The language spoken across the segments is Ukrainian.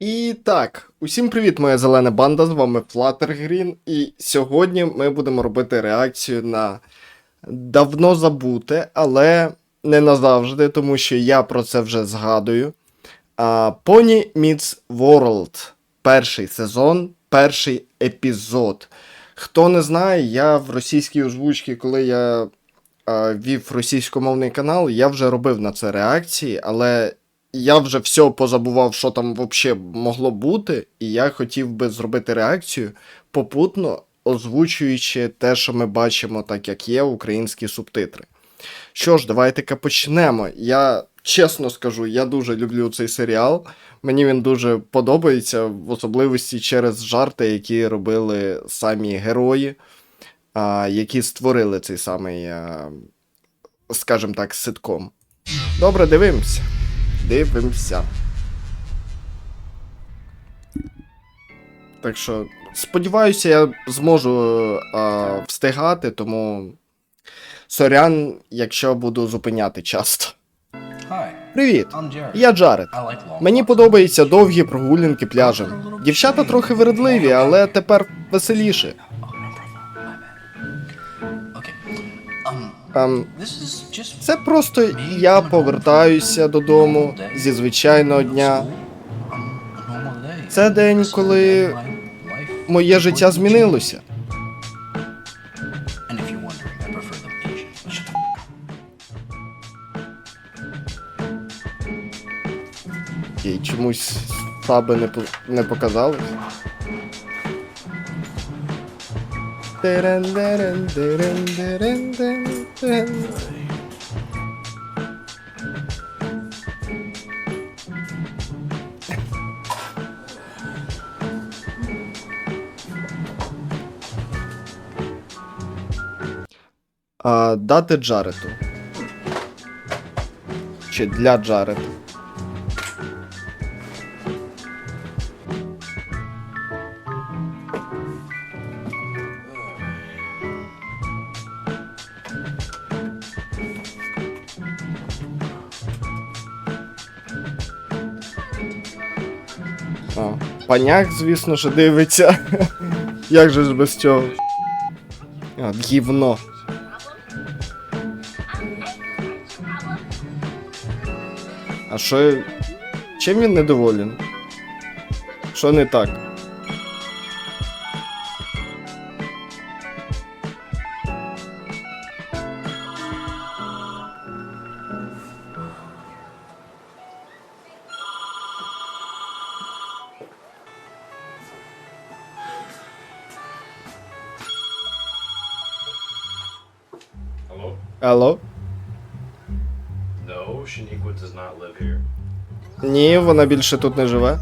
І так, усім привіт, моя зелена банда, з вами Fluttergreen, і сьогодні ми будемо робити реакцію на давно забуте, але не назавжди, тому що я про це вже згадую. А, Pony Meets World. Перший сезон, перший епізод. Хто не знає, я в російській озвучці, коли я а, вів російськомовний канал, я вже робив на це реакції, але я вже все позабував, що там взагалі могло бути, і я хотів би зробити реакцію попутно озвучуючи те, що ми бачимо, так як є, українські субтитри. Що ж, давайте-ка почнемо. Я чесно скажу, я дуже люблю цей серіал. Мені він дуже подобається, в особливості через жарти, які робили самі герої, а, які створили цей самий, а, скажімо так, ситком. Добре, дивимося. Дивимося. Так що, сподіваюся, я зможу а, встигати, тому сорян, якщо буду зупиняти часто. Привіт! Я Джаред. Мені подобаються довгі прогулянки пляжем. Дівчата трохи вередливі, але тепер веселіше. Це просто я повертаюся додому зі звичайного дня. um. Це день, коли моє життя змінилося. І чомусь саби не, по- не показали. А, дати Джарету. Чи для Джарета. Паняк, звісно ж, дивиться. Як же ж без цього? А, гівно. А що. Чим він недоволен? Що не так? Алло? No, Shaniqua does not live here. Ні, вона більше тут не живе.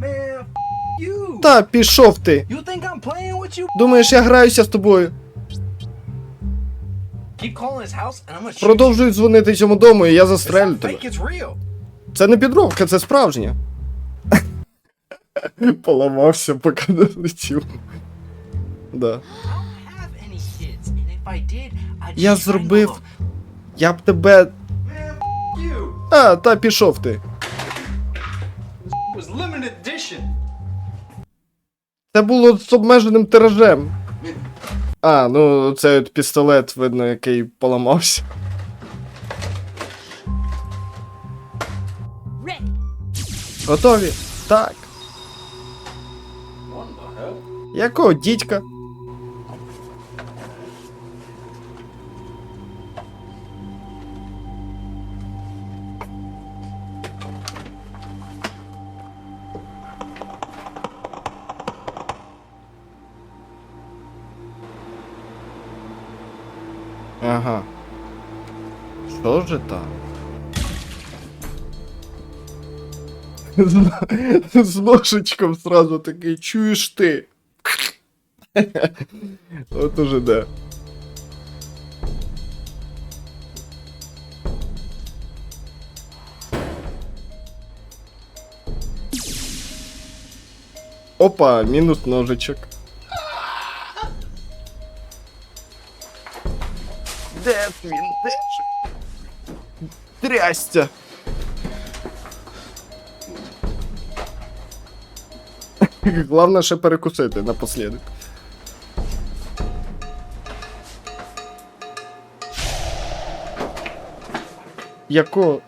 Man, f- you. Та пішов ти. You think I'm playing with you? Думаєш, я граюся з тобою. Keep calling his house, and I'm gonna shoot Продовжують дзвонити цьому дому, і я застрелю not тебе. fake, it's real. Це не підробка, це справжня. Поламався, поки не летів. Да. Я зробив. Я б тебе. А, та пішов ти. Це було з обмеженим тиражем. А, ну це от пістолет, видно, який поламався. Готові? Так. Якого дідька? Що же там? З- З ножичком сразу такий, чуєш ти? От уже да. Опа, мінус ножичок. Де він? Де трясся. Главное ще перекусити напослідок. Яко.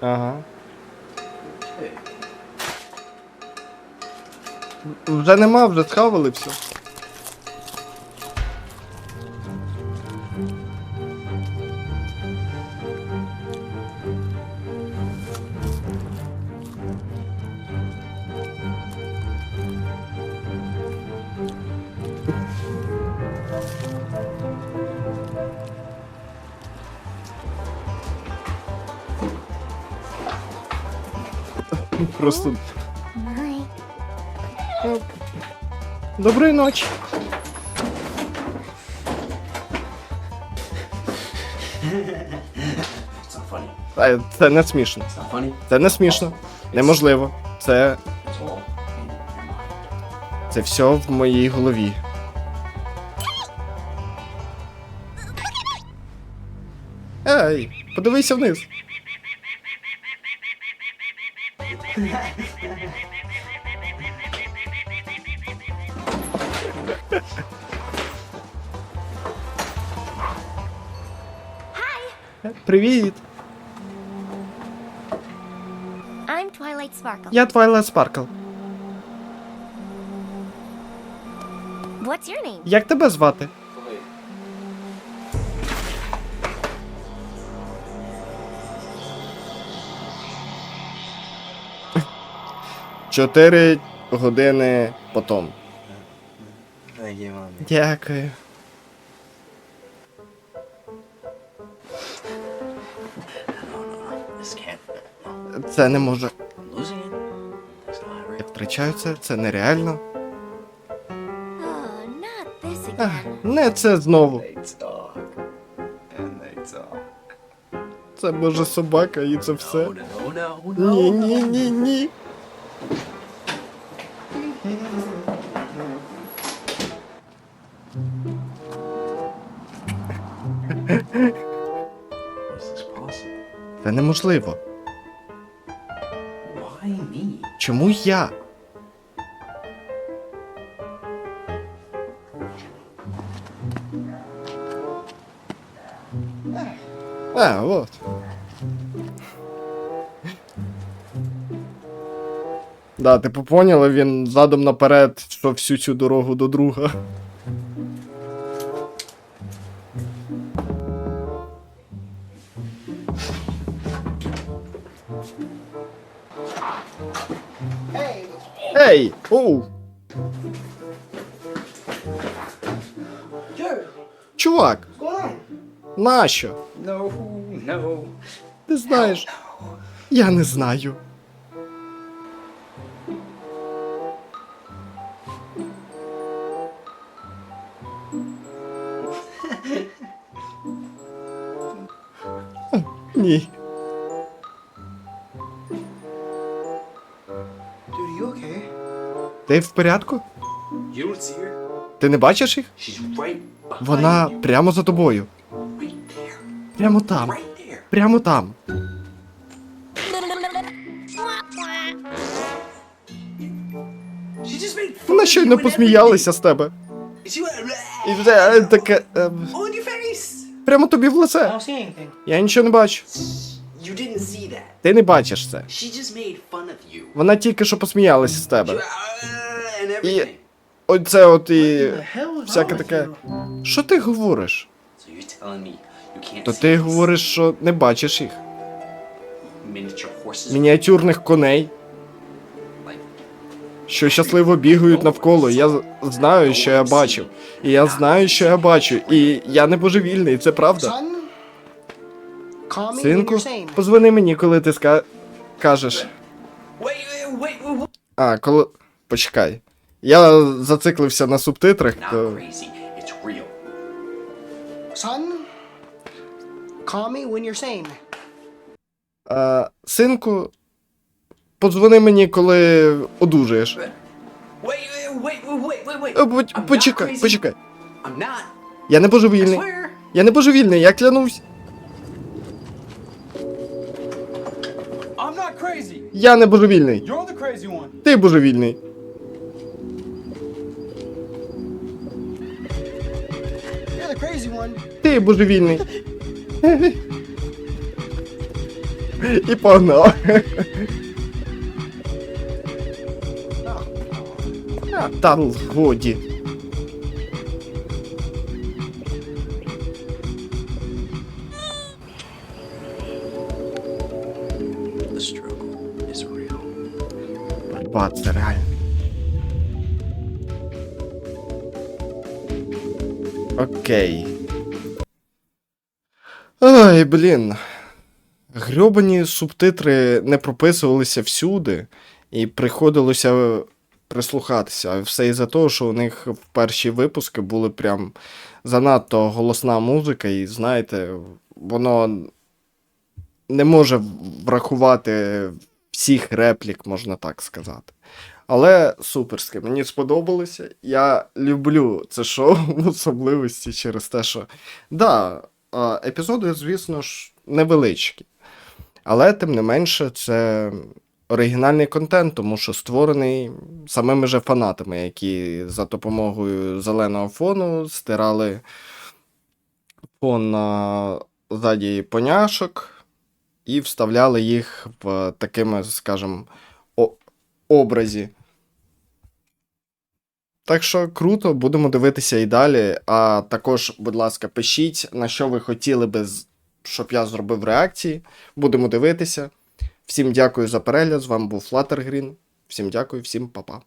Ага. Вже нема, вже схавали все. Просто. Доброї ночі. Funny. Е, Це не смішно. Це не смішно. Неможливо. Це, це все в моїй голові. Ей, подивися вниз. Привіт! I'm Twilight Sparkle. Я Twilight Sparkle. What's your name? Як тебе звати? Чотири години потом. Дякую. Це не може. Я втрачаю це, це нереально. Again. не це знову. Це може собака і це все. Ні, ні, ні, ні. Це неможливо. Why me? Чому я? А, от. Да, типу поняли, він задом наперед, що всю цю дорогу до друга. Ей! Оу! Чувак! Нащо? No, no. Ти знаєш? Я не знаю. Ні. You okay? Ти в порядку? You don't see her? Ти не бачиш їх? She's right behind Вона you. прямо за тобою. Right there. Прямо там. Right there. Прямо там. She just made fun Вона of щойно and посміялася з тебе. everything. She went, І вже е, таке. е, on your face. прямо тобі в лице. don't see anything. Я нічого не бачу. You didn't see that. Ти не бачиш це. Вона тільки що посміялася з тебе. І оце от і. Всяке таке. Що ти говориш? То ти говориш, що не бачиш їх. Мініатюрних коней, що щасливо бігають навколо. Я знаю, що я бачив. І я знаю, що я бачу. І я не божевільний, це правда. Синку, позвони мені, коли ти ска... кажеш. А, коли. Почекай. Я зациклився на субтитрах, то. crazy. It's real. Son, call me when you're sane. А, синку, подзвони мені, коли одужаєш. Е, Почекай, почекай. Я не божевільний. Я не божевільний, я клянусь. Я не божевільний. You're the crazy crazy one. Ти божевільний. You're the crazy one. Ти божевільний. І погнав. Та годі. Борьба, реально. Окей. Ай, блін. Грьобані субтитри не прописувалися всюди, і приходилося прислухатися. Все із-за того, що у них в перші випуски були прям занадто голосна музика, і знаєте, воно не може врахувати всіх реплік, можна так сказати. Але суперське, мені сподобалося. Я люблю це шоу в особливості через те, що да, епізоди, звісно ж, невеличкі. Але, тим не менше, це оригінальний контент, тому що створений самими же фанатами, які за допомогою зеленого фону стирали фон на ззаді поняшок і вставляли їх в такими, скажімо, образі. Так що круто, будемо дивитися і далі. А також, будь ласка, пишіть, на що ви хотіли би, щоб я зробив реакції. Будемо дивитися. Всім дякую за перегляд. З вами був Fluttergreen. Всім дякую, всім па-па.